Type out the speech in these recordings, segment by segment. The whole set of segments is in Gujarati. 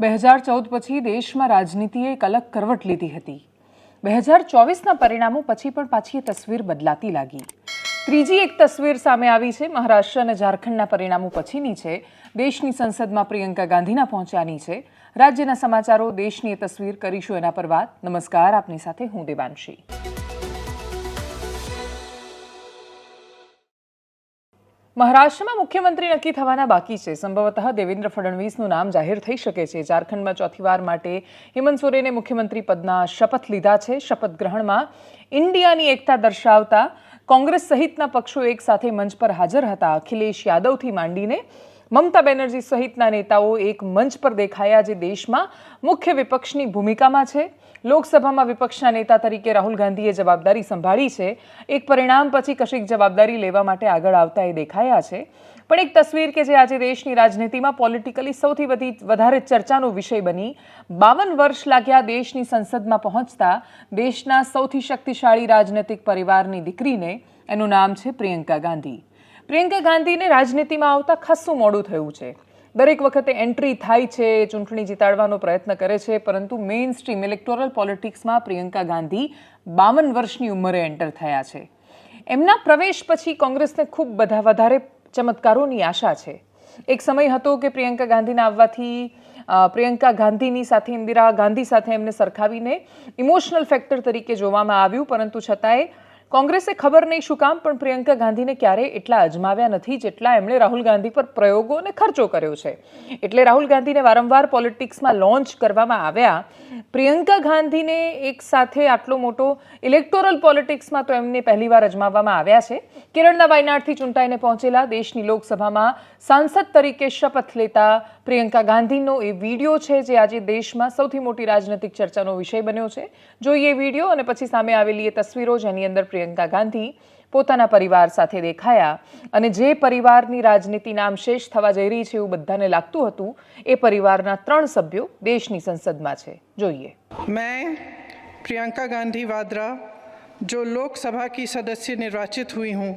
બે હજાર ચૌદ પછી દેશમાં રાજનીતિએ એક અલગ કરવટ લીધી હતી. બે હજાર ચોવીસના પરિણામો પછી પણ પાછી એ તસવીર બદલાતી લાગી. ત્રીજી એક તસવીર સામે આવી છે, મહારાષ્ટ્ર અને ઝારખંડના પરિણામો પછીની છે. દેશની સંસદમાં પ્રિયંકા ગાંધીના પહોંચ્યાની છે. રાજ્યના સમાચારો, દેશની એ તસવીર કરીશું એના પર વાત. નમસ્કાર, આપની સાથે હું દેવાંશી. મહારાષ્ટ્રમાં મુખ્યમંત્રી નક્કી થવાના બાકી છે. સંભવતઃ દેવેન્દ્ર ફડણવીસનું નામ જાહેર થઈ શકે છે. ઝારખંડમાં ચોથી વાર માટે હેમંત સોરેને મુખ્યમંત્રી પદના શપથ લીધા છે. શપથ ગ્રહણમાં ઇન્ડિયાની એકતા દર્શાવતા કોંગ્રેસ સહિતના પક્ષો એક સાથે મંચ પર હાજર હતા. અખિલેશ યાદવથી માંડીને મમતા બેનર્જી સહિતના નેતાઓ એક મંચ પર દેખાયા જે દેશમાં મુખ્ય વિપક્ષની ભૂમિકામાં છે. લોકસભામાં વિપક્ષના નેતા તરીકે રાહુલ ગાંધીએ જવાબદારી સંભાળી છે. એક પરિણામ પછી કશીક જવાબદારી લેવા માટે આગળ આવતા એ દેખાયા છે. પણ એક તસવીર કે જે આજે દેશની રાજનીતિમાં પોલિટિકલી સૌથી વધી વધારે ચર્ચાનો વિષય બની. બાવન વર્ષ લાગ્યા દેશની સંસદમાં પહોંચતા દેશના સૌથી શક્તિશાળી રાજનૈતિક પરિવારની દીકરીને. એનું નામ છે પ્રિયંકા ગાંધી. પ્રિયંકા ગાંધીને રાજનીતિમાં આવતા ખાસ્સું મોડું થયું છે. દરેક વખતે એન્ટ્રી થાય છે, ચૂંટણી જીતાડવાનો પ્રયત્ન કરે છે, પરંતુ મેઇન સ્ટ્રીમ ઇલેક્ટોરલ પોલિટિક્સમાં પ્રિયંકા ગાંધી બાવન વર્ષની ઉંમરે એન્ટર થયા છે. એમના પ્રવેશ પછી કોંગ્રેસને ખૂબ બધા વધારે ચમત્કારોની આશા છે. એક સમય હતો કે પ્રિયંકા ગાંધીના આવવાથી પ્રિયંકા ગાંધીની સાથે, ઇન્દિરા ગાંધી સાથે એમને સરખાવીને, ઇમોશનલ ફેક્ટર તરીકે જોવામાં આવ્યું, પરંતુ છતાંય કોંગ્રેસે ખબર નહીં શું કામ, પણ પ્રિયંકા ગાંધીને ક્યારેય એટલા અજમાવ્યા નથી જેટલા એમણે રાહુલ ગાંધી પર પ્રયોગો અને ખર્ચો કર્યો છે. એટલે રાહુલ ગાંધીને વારંવાર પોલિટિક્સમાં લોન્ચ કરવામાં આવ્યા. પ્રિયંકા ગાંધીને એક સાથે આટલો મોટો ઇલેક્ટોરલ પોલિટિક્સમાં તો એમને પહેલીવાર અજમાવવામાં આવ્યા છે. કેરળના વાયનાડથી ચૂંટાઈને પહોંચેલા દેશની લોકસભામાં સાંસદ તરીકે શપથ લેતા પ્રિયંકા ગાંધીનો એ વીડિયો છે જે આજે દેશમાં સૌથી મોટી રાજનૈતિક ચર્ચાનો વિષય બન્યો છે. જોઈએ વીડિયો અને પછી સામે આવેલી એ તસવીરો જેની અંદર પ્રિયંકા ગાંધી પોતાના પરિવાર સાથે દેખાયા અને જે પરિવારની રાજનીતિ નામ શેષ થવા જઈ રહી છે એવું બધાને લાગતું હતું, એ પરિવારના ત્રણ સભ્યો દેશની સંસદમાં છે. જોઈએ. મેં પ્રિયંકા ગાંધી વાદ્રા, જો લોકસભા કી સદસ્ય નિર્વાચિત હુઈ હું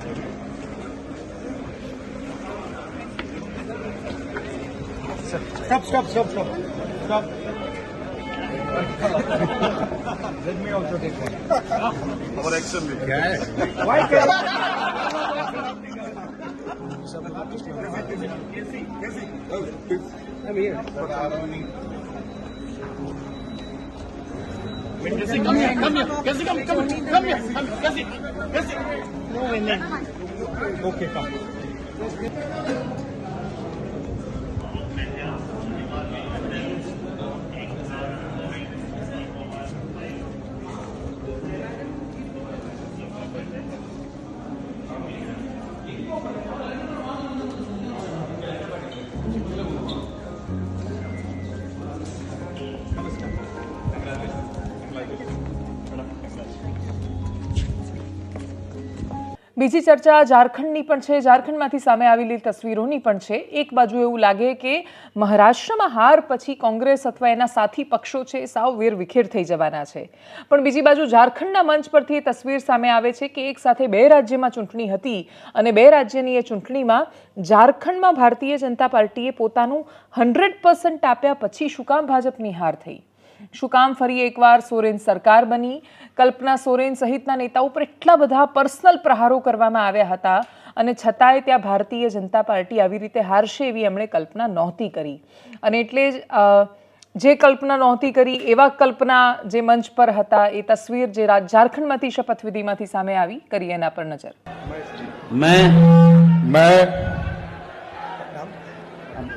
Stop, stop, stop, stop. Stop. Let me also take one. Our action bhi. Yes. Why can I'm here. Jesse, come here, come here. Jesse, come, come, come here. Come, Jesse, Jesse. No. Okay, come. બીજી ચર્ચા ઝારખંડની પણ છે. ઝારખંડમાંથી સામે આવેલી તસવીરોની પણ છે. એક બાજુ એવું લાગે કે મહારાષ્ટ્રમાં હાર પછી કોંગ્રેસ અથવા એના સાથી પક્ષો છે સાવ વેર વિખેર થઈ જવાના છે. પણ બીજી બાજુ ઝારખંડના મંચ પરથી એ તસવીર સામે આવે છે કે એક સાથે બે રાજ્યમાં ચૂંટણી હતી અને બે રાજ્યની એ ચૂંટણીમાં ઝારખંડમાં ભારતીય જનતા પાર્ટીએ પોતાનું હંડ્રેડ પર્સન્ટ આપ્યા પછી શું કામ ભાજપની હાર થઈ? શું કામ ફરી એકવાર સોરેન સરકાર બની? કલ્પના સોરેન સહિતના નેતાઓ પર એટલા બધા પર્સનલ પ્રહારો કરવામાં આવ્યા હતા અને છતાંય ત્યાં ભારતીય જનતા પાર્ટી આવી રીતે હારશે એવી એમણે કલ્પના નહોતી કરી. અને એટલે જ જે કલ્પના નહોતી કરી એવા કલ્પના જે મંચ પર હતા એ તસવીર જે ઝારખંડમાંથી શપથવિધિમાંથી સામે આવી કરી એના પર નજર. મેં મેં.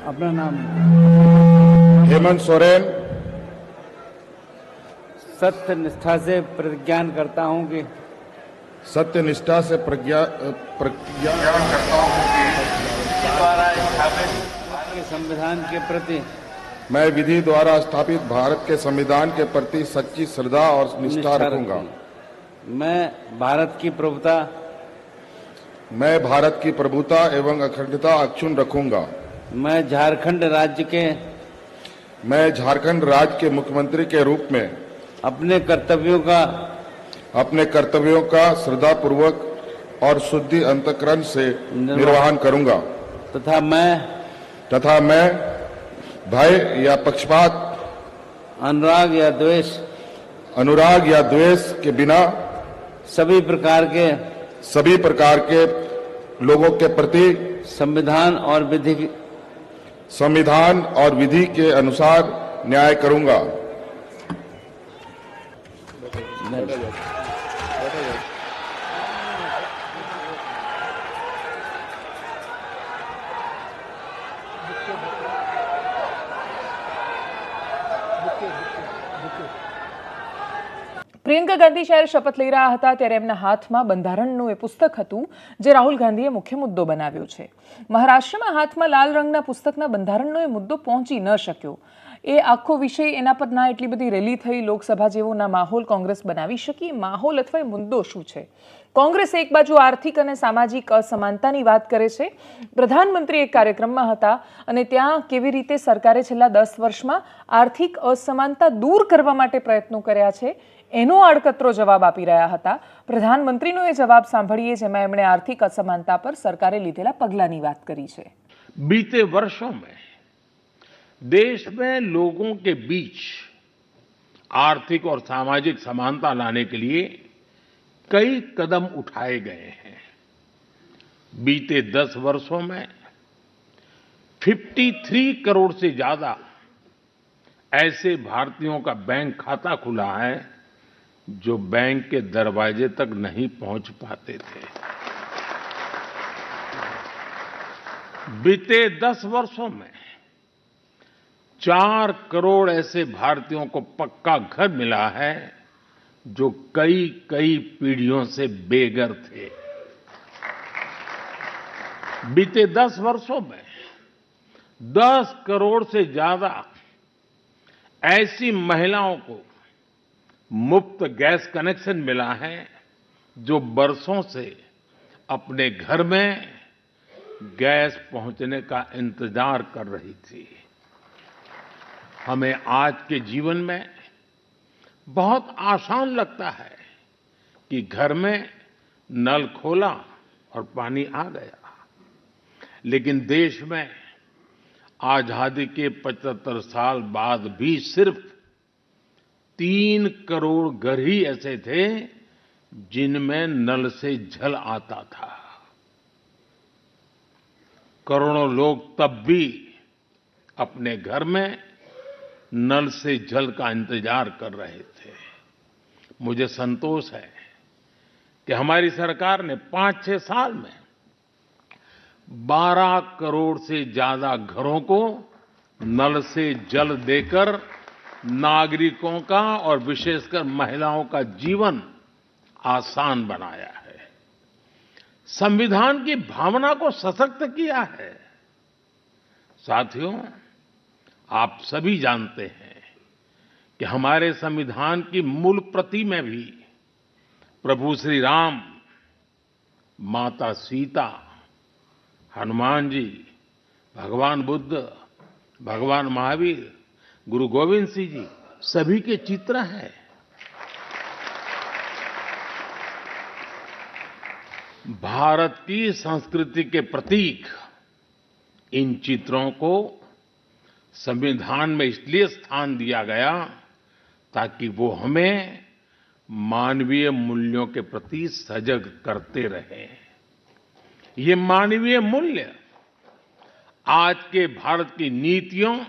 આપના નામ? હેમંત સોરેન. सत्य निष्ठा से प्रतिज्ञान करता हूँ कि सत्य निष्ठा से प्रज्ञा प्रज्ञा करता हूँ द्वारा स्थापित संविधान के प्रति मैं विधि द्वारा स्थापित भारत के संविधान के प्रति सच्ची श्रद्धा और निष्ठा रखूँगा। मैं भारत की प्रभुता मैं भारत की प्रभुता एवं अखंडता अक्षुण रखूँगा मैं झारखंड राज्य के मैं झारखंड राज्य के मुख्यमंत्री के रूप में अपने कर्तव्यों का अपने कर्तव्यों का श्रद्धा पूर्वक और शुद्धि अंतकरण से निर्वहन करूँगा। तथा मैं तथा मैं भय या पक्षपात अनुराग या द्वेष अनुराग या द्वेष के बिना सभी प्रकार के सभी प्रकार के लोगों के प्रति संविधान और विधि संविधान और विधि के अनुसार न्याय करूँगा। પ્રિયંકા ગાંધી જ્યારે શપથ લઈ રહ્યા હતા, ત્યારે એમના હાથમાં બંધારણનું એ પુસ્તક હતું, જે રાહુલ ગાંધીએ મુખ્ય મુદ્દો બનાવ્યો છે. મહારાષ્ટ્રમાં હાથમાં લાલ રંગના પુસ્તકના બંધારણનો એ મુદ્દો પહોંચી ન શક્યો. એ આખો વિષય એના પર ના એટલી બધી રેલી થઈ, લોકસભા જેવો ના માહોલ કોંગ્રેસ બનાવી શકી. માહોલ અથવા મુદ્દો શું છે? કોંગ્રેસ એક બાજુ આર્થિક અને સામાજિક અસમાનતાની વાત કરે છે. પ્રધાનમંત્રી એક કાર્યક્રમમાં હતા અને ત્યાં કેવી રીતે સરકારે છેલ્લા દસ વર્ષમાં આર્થિક અસમાનતા દૂર કરવા માટે પ્રયત્નો કર્યા છે, એનો આડકતરો જવાબ આપી રહ્યા હતા. પ્રધાનમંત્રીનો એ જવાબ સાંભળીએ, જેમાં એમણે આર્થિક અસમાનતા પર સરકારે લીધેલા પગલાંની વાત કરી છે. બીતે વર્ષો મેં देश में लोगों के बीच आर्थिक और सामाजिक समानता लाने के लिए कई कदम उठाए गए हैं। बीते दस वर्षों में 53 करोड़ से ज़्यादा ऐसे भारतीयों का बैंक खाता खुला है जो बैंक के दरवाजे तक नहीं पहुँच पाते थे। बीते दस वर्षों में चार करोड़ ऐसे भारतीयों को पक्का घर मिला है जो कई कई पीढ़ियों से बेघर थे। बीते दस वर्षों में दस करोड़ से ज़्यादा ऐसी महिलाओं को मुफ़्त गैस कनेक्शन मिला है जो बरसों से अपने घर में गैस पहुँचने का इंतज़ार कर रही थी। हमें आज के जीवन में बहुत आसान लगता है कि घर में नल खोला और पानी आ गया। लेकिन देश में आज़ादी के 75 साल बाद भी सिर्फ़ तीन करोड़ घर ही ऐसे थे जिनमें नल से जल आता था। करोड़ों लोग तब भी अपने घर में नल से जल का इंतज़ार कर रहे थे। मुझे संतोष है कि हमारी सरकार ने पाँच छह साल में 12 करोड़ से ज़्यादा घरों को नल से जल देकर नागरिकों का और विशेषकर महिलाओं का जीवन आसान बनाया है। संविधान की भावना को सशक्त किया है। साथियों आप सभी जानते हैं कि हमारे संविधान की मूल प्रति में भी प्रभु श्री राम माता सीता, हनुमान जी, भगवान बुद्ध, भगवान महावीर, गुरु गोविंद सिंह जी सभी के चित्र हैं। भारत की संस्कृति के प्रतीक इन चित्रों को संविधान में इसलिए स्थान दिया गया ताकि वो हमें मानवीय मूल्यों के प्रति सजग करते रहे। ये मानवीय मूल्य आज के भारत की नीतियों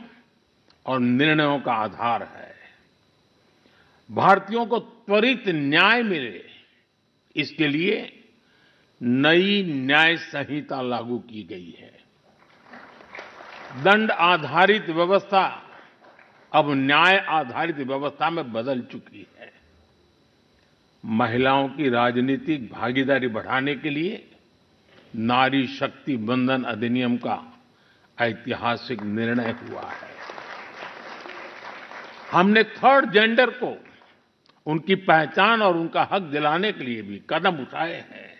और निर्णयों का आधार है। भारतीयों को त्वरित न्याय मिले, इसके लिए नई न्याय संहिता लागू की गई है। दंड आधारित व्यवस्था अब न्याय आधारित व्यवस्था में बदल चुकी है। महिलाओं की राजनीतिक भागीदारी बढ़ाने के लिए नारी शक्ति बंधन अधिनियम का ऐतिहासिक निर्णय हुआ है। हमने थर्ड जेंडर को उनकी पहचान और उनका हक दिलाने के लिए भी कदम उठाए हैं।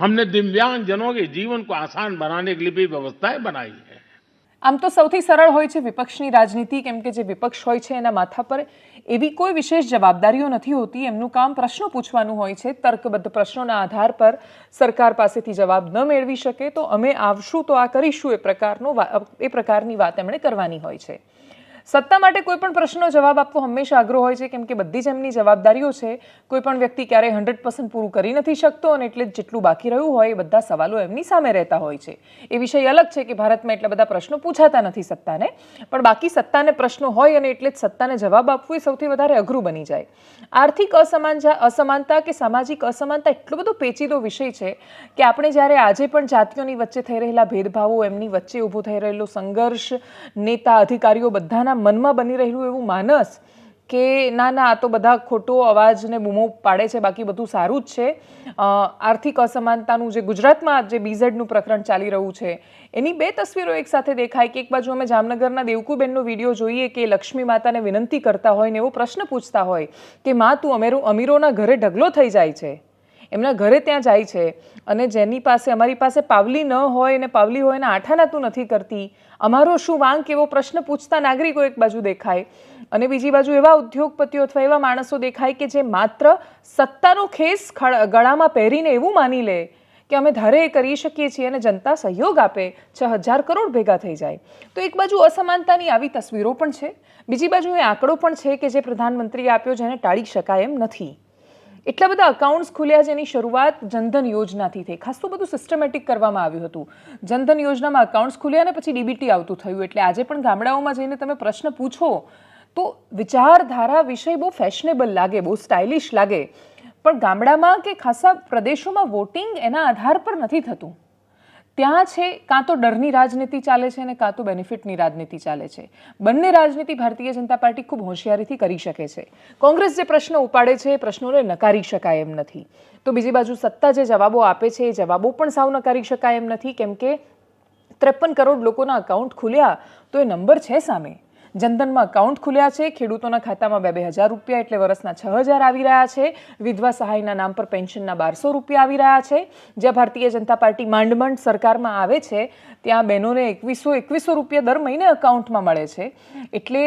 हमने दिव्यांगजनों के जीवन को आसान बनाने के लिए भी व्यवस्थाएँ बनाई આમ તો સૌથી સરળ હોય છે વિપક્ષની રાજનીતિ, કેમ કે જે વિપક્ષ હોય છે એના માથા પર એવી કોઈ વિશેષ જવાબદારીઓ નથી હોતી. એમનું કામ પ્રશ્નો પૂછવાનું હોય છે, તર્કબદ્ધ પ્રશ્નોના આધાર પર સરકાર પાસેથી જવાબ ન મેળવી શકે. તો અમે આવશું, તો આ કરીશું એ પ્રકારનો એ પ્રકારની વાત એમણે કરવાની હોય છે. સત્તા માટે કોઈ પણ પ્રશ્નનો જવાબ આપવો હંમેશા અઘરો હોય છે, કેમ કે બધી જ એમની જવાબદારીઓ છે. કોઈ પણ વ્યક્તિ ક્યારેય હંડ્રેડ પર્સન્ટ પૂરું કરી નથી શકતો અને એટલે જેટલું બાકી રહ્યું હોય એ બધા સવાલો એમની સામે રહેતા હોય છે. એ વિષય અલગ છે કે ભારતમાં એટલા બધા પ્રશ્નો પૂછાતા નથી સત્તાને, પણ બાકી સત્તાને પ્રશ્નો હોય અને એટલે જ સત્તાને જવાબ આપવો એ સૌથી વધારે અઘરું બની જાય. આર્થિક અસમાનતા અસમાનતા કે સામાજિક અસમાનતા એટલો બધો પેચીદો વિષય છે કે આપણે જ્યારે આજે પણ જાતિઓની વચ્ચે થઈ રહેલા ભેદભાવો, એમની વચ્ચે ઊભો થઈ રહેલો સંઘર્ષ, નેતા, અધિકારીઓ બધાના મનમાં બની રહેલું એવું માનસ કે ના ના, આ તો બધા ખોટો અવાજને બૂમો પાડે છે, બાકી બધું સારું જ છે. આર્થિક અસમાનતાનું જે ગુજરાતમાં જે બીઝેડનું પ્રકરણ ચાલી રહ્યું છે, એની બે તસવીરો એક સાથે દેખાય કે એક બાજુ અમે જામનગરના દેવકુબેનનો વીડિયો જોઈએ કે લક્ષ્મી માતાને વિનંતી કરતા હોય ને એવો પ્રશ્ન પૂછતા હોય કે, માં, તું અમેરો અમીરોના ઘરે ઢગલો થઈ જાય છે. એમના ઘરે ત્યાં જાય છે અને જેની પાસે, અમારી પાસે પાવલી ન હોય ને પાવલી હોય એને આઠાના તું નથી કરતી, અમારો શું વાંક? એવો પ્રશ્ન પૂછતા નાગરિકો એક બાજુ દેખાય. અને બીજી બાજુ એવા ઉદ્યોગપતિઓ અથવા એવા માણસો દેખાય કે જે માત્ર સત્તાનો ખેસ ગળામાં પહેરીને એવું માની લે કે અમે ધારે એ કરી શકીએ છીએ અને જનતા સહયોગ આપે, છ હજાર કરોડ ભેગા થઈ જાય. તો એક બાજુ અસમાનતાની આવી તસવીરો પણ છે, બીજી બાજુ એ આંકડો પણ છે કે જે પ્રધાનમંત્રીએ આપ્યો જેને ટાળી શકાય એમ નથી. એટલા બધા અકાઉન્ટ્સ ખુલ્યા જેની શરૂઆત જનધન યોજનાથી થઈ. ખાસ બધું સિસ્ટમેટિક કરવામાં આવ્યું હતું. જનધન યોજનામાં અકાઉન્ટ્સ ખુલ્યા અને પછી ડીબીટી આવતું થયું. એટલે આજે પણ ગામડાઓમાં જઈને તમે પ્રશ્ન પૂછો તો વિચારધારા વિષય બહુ ફેશનેબલ લાગે, બહુ સ્ટાઇલિશ લાગે. પણ ગામડામાં કે ખાસા પ્રદેશોમાં વોટિંગ એના આધાર પર નથી થતું. ત્યાં છે, કાં તો ડરની રાજનીતિ ચાલે છે અને કાં તો બેનિફિટની રાજનીતિ ચાલે છે. બંને રાજનીતિ ભારતીય જનતા પાર્ટી ખૂબ હોશિયારીથી કરી શકે છે. કોંગ્રેસ જે પ્રશ્નો ઉપાડે છે, એ પ્રશ્નોને નકારી શકાય એમ નથી. તો બીજી બાજુ સત્તા જે જવાબો આપે છે, એ જવાબો પણ સાવ નકારી શકાય એમ નથી. કેમ કે ત્રેપન કરોડ લોકોના અકાઉન્ટ ખુલ્યા, તો એ નંબર છે સામે. જનધનમાં અકાઉન્ટ ખુલ્યા છે. ખેડૂતોના ખાતામાં બે બે હજાર રૂપિયા એટલે વર્ષના છ હજાર આવી રહ્યા છે. વિધવા સહાયના નામ પર પેન્શનના બારસો રૂપિયા આવી રહ્યા છે. જ્યાં ભારતીય જનતા પાર્ટી માંડ માંડ સરકારમાં આવે છે, ત્યાં બહેનોને એકવીસો એકવીસો રૂપિયા દર મહિને અકાઉન્ટમાં મળે છે. એટલે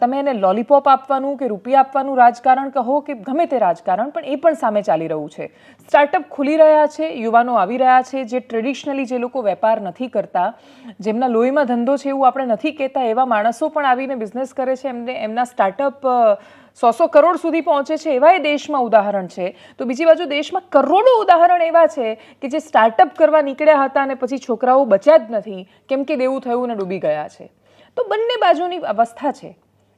તમે એને લોલીપોપ આપવાનું કે રૂપિયા આપવાનું રાજકારણ કહો કે ગમે તે રાજકારણ, પણ એ પણ સામે ચાલી રહ્યું છે. સ્ટાર્ટઅપ ખુલી રહ્યા છે, યુવાનો આવી રહ્યા છે, જે ટ્રેડિશનલી જે લોકો વેપાર નથી કરતા, જેમના લોહીમાં ધંધો છે એવું આપણે નથી કહેતા, એવા માણસો પણ આવીને બિઝનેસ કરે છે, એમને, એમના સ્ટાર્ટઅપ સો સો કરોડ સુધી પહોંચે છે, એવા એ દેશમાં ઉદાહરણ છે. તો બીજી બાજુ દેશમાં કરોડો ઉદાહરણ એવા છે કે જે સ્ટાર્ટઅપ કરવા નીકળ્યા હતા અને પછી છોકરાઓ બચ્યા જ નથી, કેમ કે દેવું થયું ને ડૂબી ગયા છે. તો બંને બાજુની અવસ્થા છે.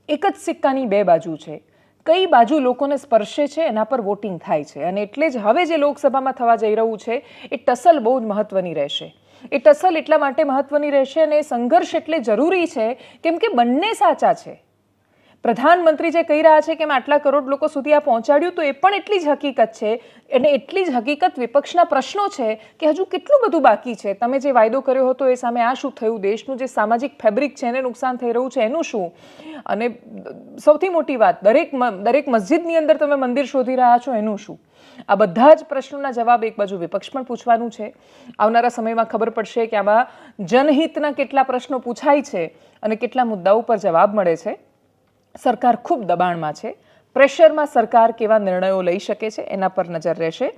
એક જ સિક્કાની બે બાજુ છે. કઈ બાજુ લોકોને સ્પર્શે છે એના પર વોટિંગ થાય છે? અને એટલે જ હવે જે લોકસભામાં થવા જઈ રહ્યું છે, એ ટસલ બહુ જ મહત્વની રહેશે. એ ટસલ એટલા માટે મહત્વની રહેશે અને એ સંઘર્ષ એટલે જરૂરી છે, કેમ કે બંને સાચા છે. પ્રધાનમંત્રી જે કહી રહ્યા છે કે મેં આટલા કરોડ લોકો સુધી આ પહોંચાડ્યું, તો એ પણ એટલી જ હકીકત છે. અને એટલી જ હકીકત વિપક્ષના પ્રશ્નો છે કે હજુ કેટલું બધું બાકી છે. તમે જે વાયદો કર્યો હતો એ સામે આ શું થયું? દેશનું જે સામાજિક ફેબ્રિક છે એને નુકસાન થઈ રહ્યું છે, એનું શું? અને સૌથી મોટી વાત, દરેક દરેક મસ્જિદની અંદર તમે મંદિર શોધી રહ્યા છો, એનું શું? આ બધા જ પ્રશ્નોના જવાબ એક બાજુ વિપક્ષ પણ પૂછવાનું છે. આવનારા સમયમાં ખબર પડશે કે આમાં જનહિતના કેટલા પ્રશ્નો પૂછાય છે અને કેટલા મુદ્દાઓ પર જવાબ મળે છે. સરકાર ખૂબ દબાણમાં છે. પ્રેશરમાં સરકાર કેવા નિર્ણયો લઈ શકે છે એના પર નજર રહેશે.